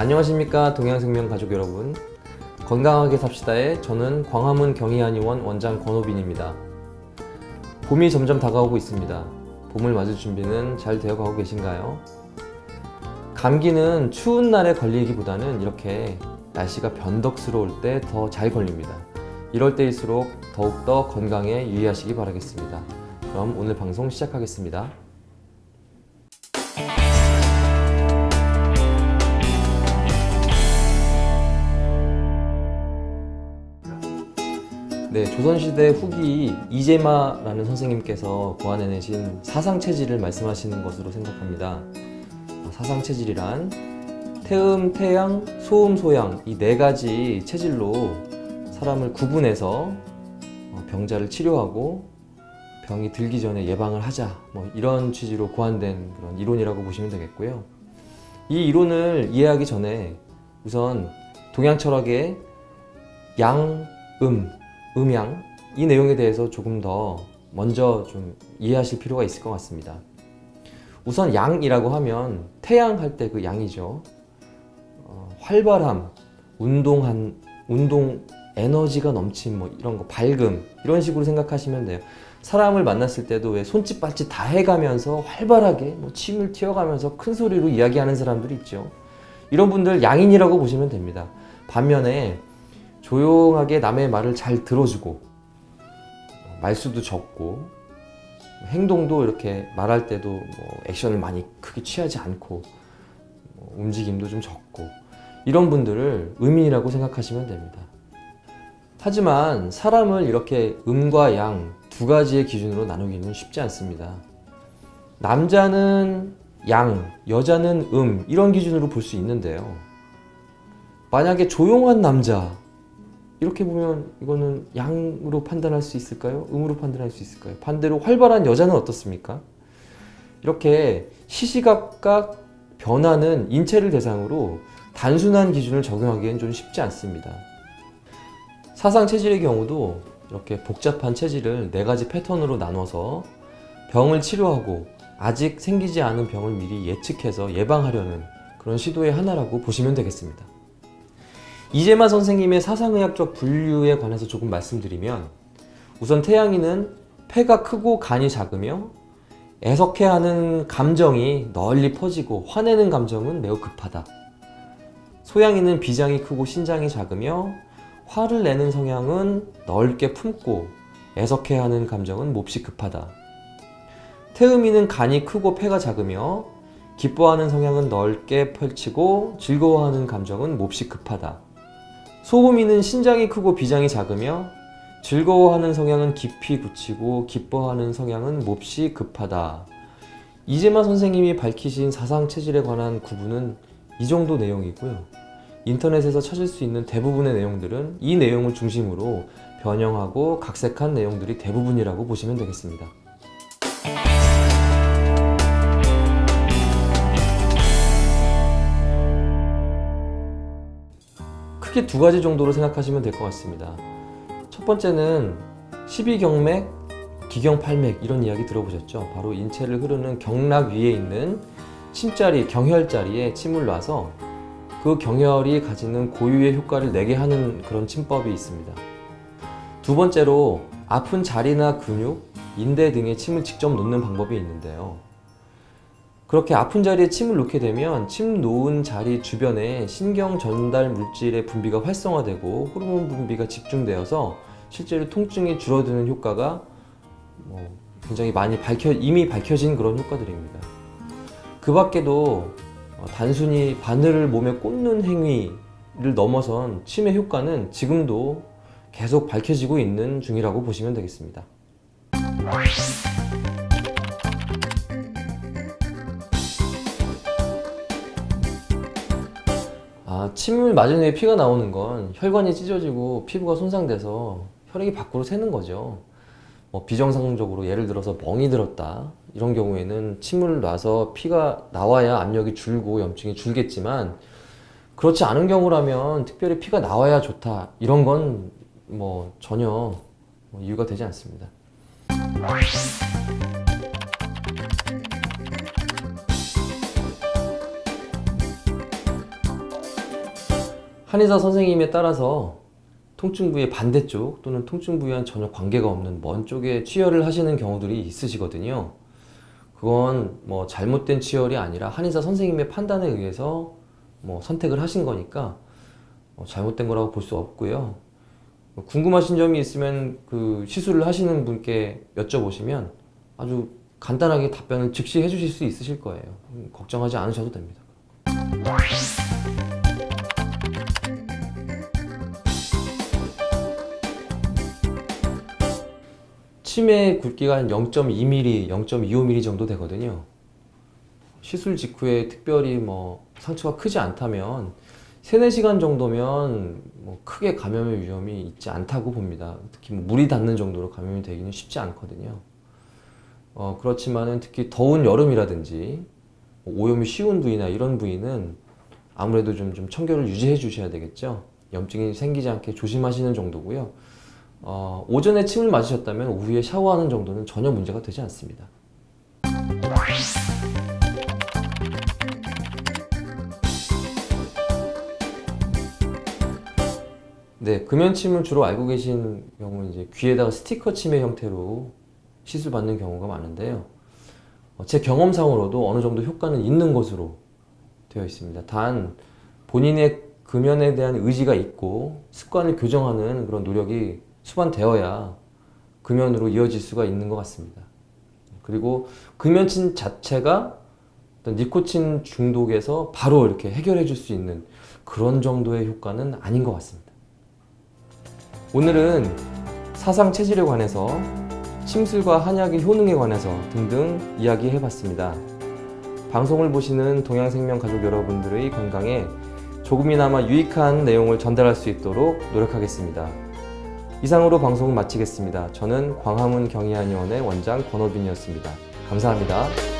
안녕하십니까 동양생명 가족 여러분. 건강하게 삽시다의 저는 광화문 경희한의원 원장 권호빈입니다. 봄이 점점 다가오고 있습니다. 봄을 맞을 준비는 잘 되어가고 계신가요? 감기는 추운 날에 걸리기보다는 이렇게 날씨가 변덕스러울 때 더 잘 걸립니다. 이럴 때일수록 더욱더 건강에 유의하시기 바라겠습니다. 그럼 오늘 방송 시작하겠습니다 네, 조선시대 후기 이재마라는 선생님께서 고안해내신 사상체질을 말씀하시는 것으로 생각합니다. 어, 사상체질이란 태음, 태양, 소음, 소양 이 네 가지 체질로 사람을 구분해서 어, 병자를 치료하고 병이 들기 전에 예방을 하자 뭐 이런 취지로 고안된 그런 이론이라고 보시면 되겠고요. 이 이론을 이해하기 전에 우선 동양 철학의 양, 음, 음양 이 내용에 대해서 조금 더 먼저 좀 이해하실 필요가 있을 것 같습니다. 우선 양이라고 하면 태양 할 때 그 양이죠. 어, 활발함, 운동한 운동 에너지가 넘친 뭐 이런 거 밝음 이런 식으로 생각하시면 돼요. 사람을 만났을 때도 왜 손짓 발짓 다 해가면서 활발하게 뭐 침을 튀어가면서 큰 소리로 이야기하는 사람들이 있죠. 이런 분들 양인이라고 보시면 됩니다. 반면에 조용하게 남의 말을 잘 들어주고 말수도 적고 행동도 이렇게 말할 때도 뭐 액션을 많이 크게 취하지 않고 뭐 움직임도 좀 적고 이런 분들을 음인이라고 생각하시면 됩니다. 하지만 사람을 이렇게 음과 양 두 가지의 기준으로 나누기는 쉽지 않습니다. 남자는 양, 여자는 음 이런 기준으로 볼 수 있는데요. 만약에 조용한 남자 이렇게 보면 이거는 양으로 판단할 수 있을까요? 음으로 판단할 수 있을까요? 반대로 활발한 여자는 어떻습니까? 이렇게 시시각각 변하는 인체를 대상으로 단순한 기준을 적용하기엔 좀 쉽지 않습니다. 사상 체질의 경우도 이렇게 복잡한 체질을 네 가지 패턴으로 나눠서 병을 치료하고 아직 생기지 않은 병을 미리 예측해서 예방하려는 그런 시도의 하나라고 보시면 되겠습니다. 이재마 선생님의 사상의학적 분류에 관해서 조금 말씀드리면 우선 태양이는 폐가 크고 간이 작으며 애석해하는 감정이 널리 퍼지고 화내는 감정은 매우 급하다. 소양이는 비장이 크고 신장이 작으며 화를 내는 성향은 넓게 품고 애석해하는 감정은 몹시 급하다. 태음이는 간이 크고 폐가 작으며 기뻐하는 성향은 넓게 펼치고 즐거워하는 감정은 몹시 급하다. 소금이는 신장이 크고 비장이 작으며 즐거워하는 성향은 깊이 굳히고 기뻐하는 성향은 몹시 급하다. 이재마 선생님이 밝히신 사상 체질에 관한 구분은 이 정도 내용이고요. 인터넷에서 찾을 수 있는 대부분의 내용들은 이 내용을 중심으로 변형하고 각색한 내용들이 대부분이라고 보시면 되겠습니다. 크게 두 가지 정도로 생각하시면 될 것 같습니다. 첫 번째는 12경맥, 기경팔맥 이런 이야기 들어보셨죠? 바로 인체를 흐르는 경락 위에 있는 침자리, 경혈자리에 침을 놔서 그 경혈이 가지는 고유의 효과를 내게 하는 그런 침법이 있습니다. 두 번째로 아픈 자리나 근육, 인대 등에 침을 직접 놓는 방법이 있는데요. 그렇게 아픈 자리에 침을 놓게 되면 침 놓은 자리 주변에 신경 전달 물질의 분비가 활성화되고 호르몬 분비가 집중되어서 실제로 통증이 줄어드는 효과가 뭐 굉장히 많이 밝혀 이미 밝혀진 그런 효과들입니다. 그 밖에도 어, 단순히 바늘을 몸에 꽂는 행위를 넘어선 침의 효과는 지금도 계속 밝혀지고 있는 중이라고 보시면 되겠습니다. 침을 맞은 후에 피가 나오는 건 혈관이 찢어지고 피부가 손상돼서 혈액이 밖으로 새는 거죠. 뭐 비정상적으로 예를 들어서 멍이 들었다 이런 경우에는 침을 놔서 피가 나와야 압력이 줄고 염증이 줄겠지만 그렇지 않은 경우라면 특별히 피가 나와야 좋다 이런 건 뭐 전혀 뭐 이유가 되지 않습니다. 한의사 선생님에 따라서 통증 부위의 반대쪽 또는 통증 부위와는 전혀 관계가 없는 먼 쪽에 치열을 하시는 경우들이 있으시거든요. 그건 뭐 잘못된 치열이 아니라 한의사 선생님의 판단에 의해서 뭐 선택을 하신 거니까 뭐 잘못된 거라고 볼 수 없고요. 뭐 궁금하신 점이 있으면 그 시술을 하시는 분께 여쭤보시면 아주 간단하게 답변을 즉시 해주실 수 있으실 거예요. 음, 걱정하지 않으셔도 됩니다. 치매 굵기가 한 0.2mm, 0.25mm 정도 되거든요. 시술 직후에 특별히 뭐 상처가 크지 않다면 3, 4시간 정도면 뭐 크게 감염의 위험이 있지 않다고 봅니다. 특히 뭐 물이 닿는 정도로 감염이 되기는 쉽지 않거든요. 어, 그렇지만은 특히 더운 여름이라든지 뭐 오염이 쉬운 부위나 이런 부위는 아무래도 좀, 좀 청결을 유지해 주셔야 되겠죠. 염증이 생기지 않게 조심하시는 정도고요. 어, 오전에 침을 맞으셨다면 오후에 샤워하는 정도는 전혀 문제가 되지 않습니다. 네, 금연침을 주로 알고 계신 경우는 이제 귀에다가 스티커 침의 형태로 시술 받는 경우가 많은데요. 어, 제 경험상으로도 어느 정도 효과는 있는 것으로 되어 있습니다. 단 본인의 금연에 대한 의지가 있고 습관을 교정하는 그런 노력이 수반되어야 금연으로 이어질 수가 있는 것 같습니다. 그리고 금연침 자체가 니코틴 중독에서 바로 이렇게 해결해 줄 수 있는 그런 정도의 효과는 아닌 것 같습니다. 오늘은 사상 체질에 관해서 침술과 한약의 효능에 관해서 등등 이야기해 봤습니다. 방송을 보시는 동양생명 가족 여러분들의 건강에 조금이나마 유익한 내용을 전달할 수 있도록 노력하겠습니다. 이상으로 방송을 마치겠습니다. 저는 광화문 경희한의원의 원장 권호빈이었습니다. 감사합니다.